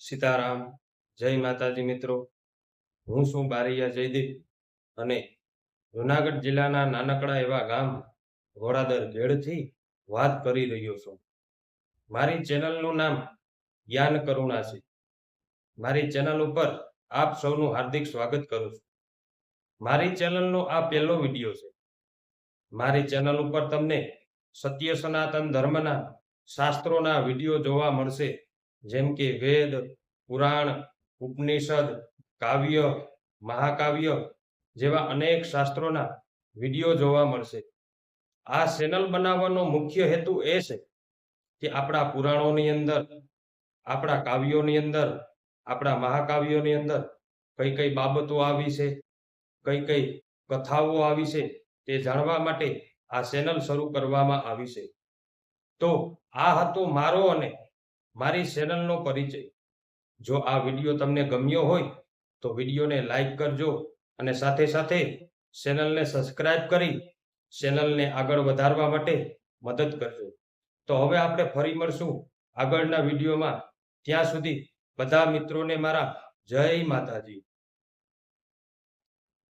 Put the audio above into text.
સીતારામ, જય માતાજી મિત્રો. હું છું બારૈયા જયદીપ અને જુનાગઢ જિલ્લાના નાનકડા એવા ગામ ઘોડાદર ગેડથી વાત કરી રહ્યો છું. મારી ચેનલનું નામ જ્ઞાન કરુણા છે. મારી ચેનલ ઉપર આપ સૌનું હાર્દિક સ્વાગત કરું છું. મારી ચેનલનો આ પહેલો વીડિયો છે. મારી ચેનલ ઉપર તમને સત્ય સનાતન ધર્મના શાસ્ત્રોના વીડિયો જોવા મળશે જેમ કે વેદ, પુરાણ, ઉપનિષદ, કાવ્ય, મહાકાવ્ય જેવા અનેક શાસ્ત્રોના વીડિયો જોવા મળશે. આ ચેનલ બનાવવાનો મુખ્ય હેતુ એ છે કે આપણા પુરાણોની અંદર, આપણા કાવ્યોની અંદર, આપણા મહાકાવ્યોની અંદર કઈ કઈ બાબતો આવી છે, કઈ કઈ કથાઓ આવી છે તે જાણવા માટે આ ચેનલ શરૂ કરવામાં આવી છે. તો આ હતો મારો અને મારી ચેનલનો પરિચય. જો આ વીડિયો તમને ગમ્યો હોય, તો વિડીયોને લાઈક કરજો અને સાથે સાથે ચેનલને સબસ્ક્રાઇબ કરી ચેનલને આગળ વધારવા માટે મદદ કરજો. તો હવે આપણે ફરી મળશું આગળના વિડીયોમાં ત્યાં સુધી બધા મિત્રોને મારા જય માતાજી.